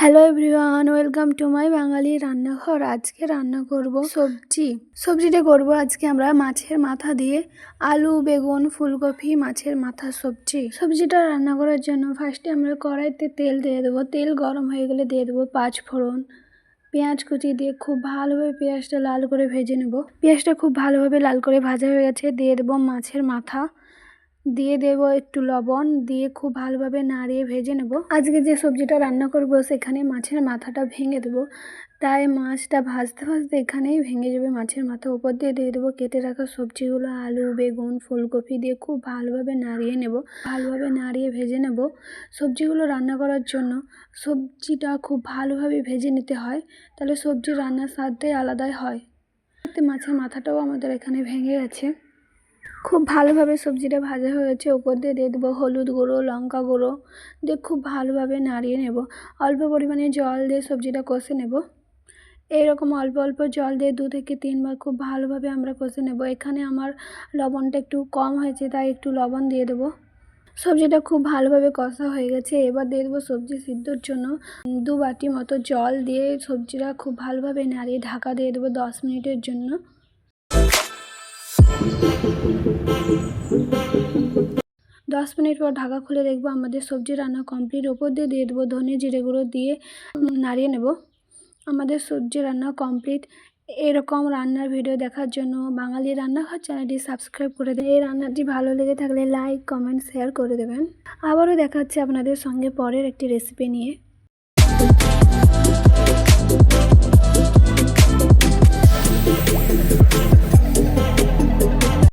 Hello everyone welcome to my Bangali রান্নাঘর আজকে রান্না করব সবজি সবজিটা করব আজকে আমরা মাছের মাথা দিয়ে আলু বেগুন ফুলকপি মাছের মাথা সবজি সবজিটা রান্না করার জন্য ফার্স্টে আমরা কড়াইতে তেল দিয়ে দেবো তেল গরম হয়ে গেলে দিয়ে দেবো পাঁচ ফোড়ন। পেঁয়াজ কুচি দিয়ে খুব ভালোভাবে পেঁয়াজটা লাল করে ভেজে নেব। পেঁয়াজটা খুব ভালোভাবে লাল করে ভাজা হয়ে গেছে। দিয়ে দেবো মাছের মাথা। দিয়ে দেবো একটু লবণ, দিয়ে খুব ভালোভাবে নাড়িয়ে ভেজে নেব। আজকে যে সবজিটা রান্না করব, সেখানে মাছের মাথাটা ভেঙে দেবো। তাই মাছটা ভাজতে ভাজতে এখানেই ভেঙে যাবে মাছের মাথা। উপর দিয়ে দিয়ে দেবো কেটে রাখা সবজিগুলো, আলু, বেগুন, ফুলকপি দিয়ে খুব ভালোভাবে নাড়িয়ে নেব। ভালোভাবে নাড়িয়ে ভেজে নেব সবজিগুলো রান্না করার জন্য। সবজিটা খুব ভালোভাবে ভেজে নিতে হয়, তাহলে সবজি রান্নার স্বাদটাই আলাদাই হয়। মাছের মাথাটাও আমাদের এখানে ভেঙে গেছে। খুব ভালোভাবে সবজিটা ভাজা হয়েছে ওপর দিয়ে দিয়ে দেবো হলুদ গুঁড়ো, লঙ্কা গুঁড়ো। দিয়ে খুব ভালোভাবে নাড়িয়ে নেব। অল্প পরিমাণে জল দিয়ে সবজিটা কষে নেব। এইরকম অল্প অল্প জল দিয়ে দু থেকে তিনবার খুব ভালোভাবে আমরা কষে নেব। এখানে আমার লবণটা একটু কম হয়েছে, তাই একটু লবণ দিয়ে দেবো। সবজিটা খুব ভালোভাবে কষা হয়ে গেছে। এবার দিয়ে দেবো সবজি সিদ্ধর জন্য দু বাটি মতো জল দিয়ে সবজিটা খুব ভালোভাবে নাড়িয়ে ঢাকা দিয়ে দেবো দশ মিনিটের জন্য। দশ মিনিট পর ঢাকা খুলে দেখব আমাদের সবজি রান্না কমপ্লিট ওপর দিয়ে দিয়ে দেবো ধনে জিরে গুঁড়ো দিয়ে নাড়িয়ে নেব। আমাদের সবজি রান্না কমপ্লিট এরকম রান্নার ভিডিও দেখার জন্য বাঙালি রান্নাঘর চ্যানেলটি সাবস্ক্রাইব করে দেবেন। এই রান্নাটি ভালো লেগে থাকলে লাইক কমেন্ট শেয়ার করে দেবেন। আবারও দেখাচ্ছে আপনাদের সঙ্গে পরের একটি রেসিপি নিয়ে।